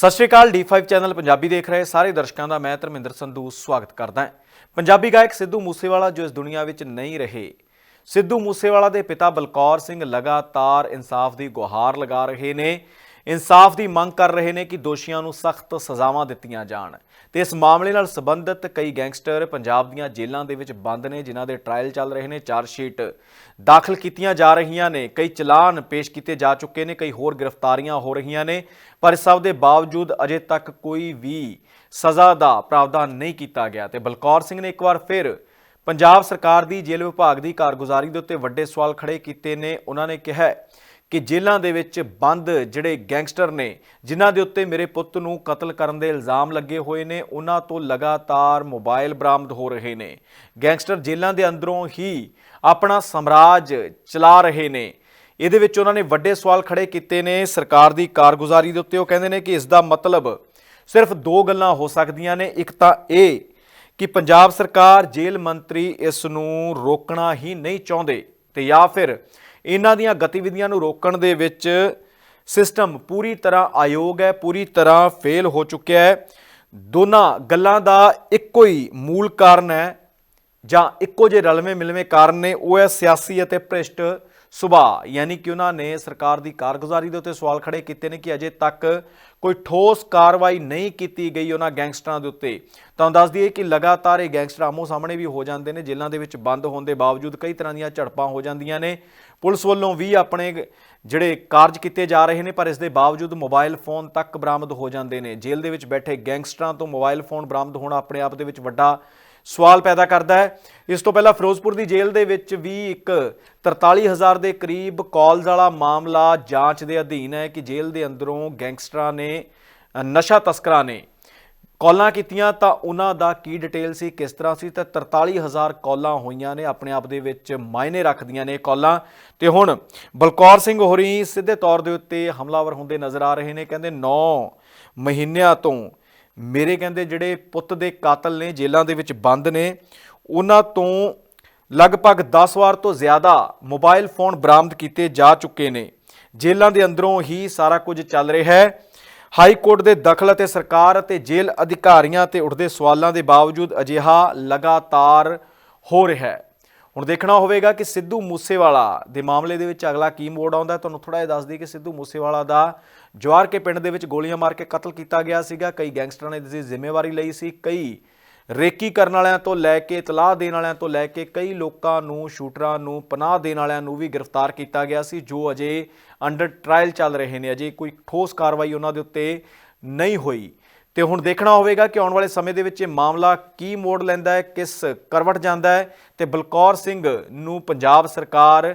ਸਤਿ ਸ਼੍ਰੀ ਅਕਾਲ D5 channel Punjabi ਦੇਖ ਰਹੇ ਸਾਰੇ ਦਰਸ਼ਕਾਂ ਦਾ ਮੈਂ ਧਰਮਿੰਦਰ ਸੰਧੂ ਸਵਾਗਤ ਕਰਦਾ ਹਾਂ। ਪੰਜਾਬੀ ਗਾਇਕ ਸਿੱਧੂ ਮੂਸੇਵਾਲਾ ਜੋ ਇਸ ਦੁਨੀਆ ਵਿੱਚ ਨਹੀਂ ਰਹੇ। ਸਿੱਧੂ ਮੂਸੇਵਾਲਾ ਦੇ ਪਿਤਾ ਬਲਕੌਰ ਸਿੰਘ ਲਗਾਤਾਰ ਇਨਸਾਫ ਦੀ ਗੁਹਾਰ ਲਗਾ ਰਹੇ ਨੇ। ਇਨਸਾਫ ਦੀ ਮੰਗ ਕਰ ਰਹੇ ਨੇ ਕਿ ਦੋਸ਼ੀਆਂ ਨੂੰ ਸਖਤ ਸਜ਼ਾਵਾਂ ਦਿੱਤੀਆਂ ਜਾਣ। ਤੇ ਇਸ ਮਾਮਲੇ ਨਾਲ ਸੰਬੰਧਿਤ ਕਈ ਗੈਂਗਸਟਰ ਪੰਜਾਬ ਦੀਆਂ ਜੇਲ੍ਹਾਂ ਦੇ ਵਿੱਚ ਬੰਦ ਨੇ, ਜਿਨ੍ਹਾਂ ਦੇ ਟ੍ਰਾਇਲ ਚੱਲ ਰਹੇ ਨੇ, ਚਾਰਜ ਸ਼ੀਟ ਦਾਖਲ ਕੀਤੀਆਂ ਜਾ ਰਹੀਆਂ ਨੇ। ਕਈ ਚਲਾਨ ਪੇਸ਼ ਕੀਤੇ ਜਾ ਚੁੱਕੇ ਨੇ, ਕਈ ਹੋਰ ਗ੍ਰਿਫਤਾਰੀਆਂ ਹੋ ਰਹੀਆਂ ਨੇ, ਪਰ ਇਸ ਸਭ ਦੇ ਬਾਵਜੂਦ ਅਜੇ ਤੱਕ ਕੋਈ ਵੀ ਸਜ਼ਾ ਦਾ ਪ੍ਰਾਵਧਾਨ ਨਹੀਂ ਕੀਤਾ ਗਿਆ। ਤੇ ਬਲਕੌਰ ਸਿੰਘ ਨੇ ਇੱਕ ਵਾਰ ਫਿਰ ਪੰਜਾਬ ਸਰਕਾਰ ਦੀ ਜੇਲ੍ਹ ਵਿਭਾਗ ਦੀ ਕਾਰਗੁਜ਼ਾਰੀ ਦੇ ਉੱਤੇ ਵੱਡੇ ਸਵਾਲ ਖੜੇ ਕੀਤੇ ਨੇ। ਉਹਨਾਂ ਨੇ ਕਿਹਾ ਕਿ ਜੇਲ੍ਹਾਂ ਦੇ ਵਿੱਚ ਬੰਦ ਜਿਹੜੇ ਗੈਂਗਸਟਰ ਨੇ, ਜਿਨ੍ਹਾਂ ਦੇ ਉੱਤੇ ਮੇਰੇ ਪੁੱਤ ਨੂੰ ਕਤਲ ਕਰਨ ਦੇ ਇਲਜ਼ਾਮ ਲੱਗੇ ਹੋਏ ਨੇ, ਉਹਨਾਂ ਤੋਂ ਲਗਾਤਾਰ ਮੋਬਾਈਲ ਬਰਾਮਦ ਹੋ ਰਹੇ ਨੇ। ਗੈਂਗਸਟਰ ਜੇਲ੍ਹਾਂ ਦੇ ਅੰਦਰੋਂ ਹੀ ਆਪਣਾ ਸਮਰਾਜ ਚਲਾ ਰਹੇ ਨੇ। ਇਹਦੇ ਵਿੱਚ ਉਹਨਾਂ ਨੇ ਵੱਡੇ ਸਵਾਲ ਖੜੇ ਕੀਤੇ ਨੇ, ਸਰਕਾਰ ਦੀ ਕਾਰਗੁਜ਼ਾਰੀ ਦੇ ਉੱਤੇ। ਉਹ ਕਹਿੰਦੇ ਨੇ ਕਿ ਇਸ ਦਾ ਮਤਲਬ ਸਿਰਫ ਦੋ ਗੱਲਾਂ ਹੋ ਸਕਦੀਆਂ ਨੇ। ਇੱਕ ਤਾਂ ਇਹ ਕਿ ਪੰਜਾਬ ਸਰਕਾਰ ਜੇਲ੍ਹ ਮੰਤਰੀ ਇਸ ਨੂੰ ਰੋਕਣਾ ਹੀ ਨਹੀਂ ਚਾਹੁੰਦੇ ਤੇ ਜਾਂ ਫਿਰ ਇਹਨਾਂ ਦੀਆਂ ਗਤੀਵਿਧੀਆਂ ਨੂੰ ਰੋਕਣ ਦੇ ਵਿੱਚ ਸਿਸਟਮ ਪੂਰੀ ਤਰ੍ਹਾਂ ਆਯੋਗ ਹੈ, ਪੂਰੀ ਤਰ੍ਹਾਂ ਫੇਲ ਹੋ ਚੁੱਕਿਆ ਹੈ। ਦੋਨਾਂ ਗੱਲਾਂ ਦਾ ਇੱਕੋ ਹੀ ਮੂਲ ਕਾਰਨ ਹੈ ਜਾਂ ਇੱਕੋ ਜਿਹੇ ਰਲਵੇਂ ਮਿਲਵੇਂ ਕਾਰਨ ਨੇ, ਉਹ ਹੈ ਸਿਆਸੀ ਅਤੇ ਭ੍ਰਿਸ਼ਟ ਸੁਭਾਅ, ਯਾਨੀ ਕਿ ਉਹਨਾਂ ਨੇ ਸਰਕਾਰ ਦੀ ਕਾਰਗੁਜ਼ਾਰੀ ਦੇ ਉੱਤੇ ਸਵਾਲ ਖੜੇ ਕੀਤੇ ਨੇ ਕਿ ਅਜੇ ਤੱਕ ਕੋਈ ਠੋਸ ਕਾਰਵਾਈ ਨਹੀਂ ਕੀਤੀ ਗਈ ਉਹਨਾਂ ਗੈਂਗਸਟਰਾਂ ਦੇ ਉੱਤੇ। ਤੁਹਾਨੂੰ ਦੱਸ ਦਈਏ ਕਿ ਲਗਾਤਾਰ ਇਹ ਗੈਂਗਸਟਰ ਆਮੋ ਸਾਹਮਣੇ ਵੀ ਹੋ ਜਾਂਦੇ ਨੇ, ਜੇਲ੍ਹਾਂ ਦੇ ਵਿੱਚ ਬੰਦ ਹੋਣ ਦੇ ਬਾਵਜੂਦ ਕਈ ਤਰ੍ਹਾਂ ਦੀਆਂ ਝੜਪਾਂ ਹੋ ਜਾਂਦੀਆਂ ਨੇ। ਪੁਲਿਸ ਵੱਲੋਂ ਵੀ ਆਪਣੇ ਜਿਹੜੇ ਕਾਰਜ ਕੀਤੇ ਜਾ ਰਹੇ ਨੇ, ਪਰ ਇਸ ਦੇ ਬਾਵਜੂਦ ਮੋਬਾਈਲ ਫੋਨ ਤੱਕ ਬਰਾਮਦ ਹੋ ਜਾਂਦੇ ਨੇ। ਜੇਲ੍ਹ ਦੇ ਵਿੱਚ ਬੈਠੇ ਗੈਂਗਸਟਰਾਂ ਤੋਂ ਮੋਬਾਈਲ ਫੋਨ ਬਰਾਮਦ ਹੋਣਾ ਆਪਣੇ ਆਪ ਦੇ ਵਿੱਚ ਵੱਡਾ ਸਵਾਲ ਪੈਦਾ ਕਰਦਾ ਹੈ। ਇਸ ਤੋਂ ਪਹਿਲਾਂ ਫਿਰੋਜ਼ਪੁਰ ਦੀ ਜੇਲ੍ਹ ਦੇ ਵਿੱਚ ਵੀ ਇੱਕ 43000 ਦੇ ਕਰੀਬ ਕਾਲਸ ਵਾਲਾ ਮਾਮਲਾ ਜਾਂਚ ਦੇ ਅਧੀਨ ਹੈ ਕਿ ਜੇਲ੍ਹ ਦੇ ਅੰਦਰੋਂ ਗੈਂਗਸਟਰਾਂ ਨੇ ਨਸ਼ਾ ਤਸਕਰਾਂ ਨੇ ਕਾਲਾਂ ਕੀਤੀਆਂ ਤਾਂ ਉਹਨਾਂ ਦਾ ਕੀ ਡਿਟੇਲ ਸੀ, ਕਿਸ ਤਰ੍ਹਾਂ ਸੀ, ਤਾਂ 43000 ਕਾਲਾਂ ਹੋਈਆਂ ਨੇ, ਆਪਣੇ ਆਪ ਦੇ ਵਿੱਚ ਮਾਇਨੇ ਰੱਖਦੀਆਂ ਨੇ ਇਹ ਕਾਲਾਂ। ਤੇ ਹੁਣ ਬਲਕੌਰ ਸਿੰਘ ਹੋਰੀ ਸਿੱਧੇ ਤੌਰ ਦੇ ਉੱਤੇ ਹਮਲਾਵਰ ਹੁੰਦੇ ਨਜ਼ਰ ਆ ਰਹੇ ਨੇ, ਕਹਿੰਦੇ 9 ਮਹੀਨਿਆਂ ਤੋਂ ਮੇਰੇ ਕਹਿੰਦੇ ਜਿਹੜੇ ਪੁੱਤ ਦੇ ਕਾਤਲ ਨੇ ਜੇਲ੍ਹਾਂ ਦੇ ਵਿੱਚ ਬੰਦ ਨੇ, ਉਹਨਾਂ ਤੋਂ ਲਗਭਗ 10 ਵਾਰ ਤੋਂ ਜ਼ਿਆਦਾ ਮੋਬਾਈਲ ਫੋਨ ਬਰਾਮਦ ਕੀਤੇ ਜਾ ਚੁੱਕੇ ਨੇ। ਜੇਲ੍ਹਾਂ ਦੇ ਅੰਦਰੋਂ ਹੀ ਸਾਰਾ ਕੁਝ ਚੱਲ ਰਿਹਾ ਹੈ। ਹਾਈ ਕੋਰਟ ਦੇ ਦਖਲ ਅਤੇ ਸਰਕਾਰ ਅਤੇ ਜੇਲ੍ਹ ਅਧਿਕਾਰੀਆਂ ਤੇ ਉੱਠਦੇ ਸਵਾਲਾਂ ਦੇ ਬਾਵਜੂਦ ਅਜਿਹਾ ਲਗਾਤਾਰ ਹੋ ਰਿਹਾ ਹੈ। ਹੁਣ ਦੇਖਣਾ ਹੋਵੇਗਾ ਕਿ ਸਿੱਧੂ ਮੂਸੇਵਾਲਾ ਦੇ ਮਾਮਲੇ ਦੇ ਵਿੱਚ ਅਗਲਾ ਕੀ ਮੋੜ ਆਉਂਦਾ। ਤੁਹਾਨੂੰ ਥੋੜਾ ਜਿਹਾ ਦੱਸ ਦਈਏ ਕਿ ਸਿੱਧੂ ਮੂਸੇਵਾਲਾ ਦਾ ਜਵਾਰ ਕੇ ਪਿੰਡ ਦੇ ਵਿੱਚ ਗੋਲੀਆਂ ਮਾਰ ਕੇ ਕਤਲ ਕੀਤਾ ਗਿਆ ਸੀਗਾ। ਕਈ ਗੈਂਗਸਟਰਾਂ ਨੇ ਇਸ ਦੀ ਜ਼ਿੰਮੇਵਾਰੀ ਲਈ ਸੀ। ਕਈ ਰੇਕੀ ਕਰਨ ਵਾਲਿਆਂ ਤੋਂ ਲੈ ਕੇ, ਇਤਲਾਹ ਦੇਣ ਵਾਲਿਆਂ ਤੋਂ ਲੈ ਕੇ, ਕਈ ਲੋਕਾਂ ਨੂੰ, ਸ਼ੂਟਰਾਂ ਨੂੰ ਪਨਾਹ ਦੇਣ ਵਾਲਿਆਂ ਨੂੰ ਵੀ ਗ੍ਰਿਫਤਾਰ ਕੀਤਾ ਗਿਆ ਸੀ, ਜੋ ਅਜੇ ਅੰਡਰ ਟ੍ਰਾਇਲ ਚੱਲ ਰਹੇ ਨੇ। ਅਜੇ ਕੋਈ ਠੋਸ ਕਾਰਵਾਈ ਉਹਨਾਂ ਦੇ ਉੱਤੇ ਨਹੀਂ ਹੋਈ। ਤੇ ਹੁਣ ਦੇਖਣਾ ਹੋਵੇਗਾ ਕਿ ਆਉਣ ਵਾਲੇ ਸਮੇਂ ਦੇ ਵਿੱਚ ਇਹ ਮਾਮਲਾ ਕੀ ਮੋੜ ਲੈਂਦਾ ਹੈ, ਕਿਸ ਕਰਵਟ ਜਾਂਦਾ ਹੈ ਤੇ ਬਲਕੌਰ ਸਿੰਘ ਨੂੰ ਪੰਜਾਬ ਸਰਕਾਰ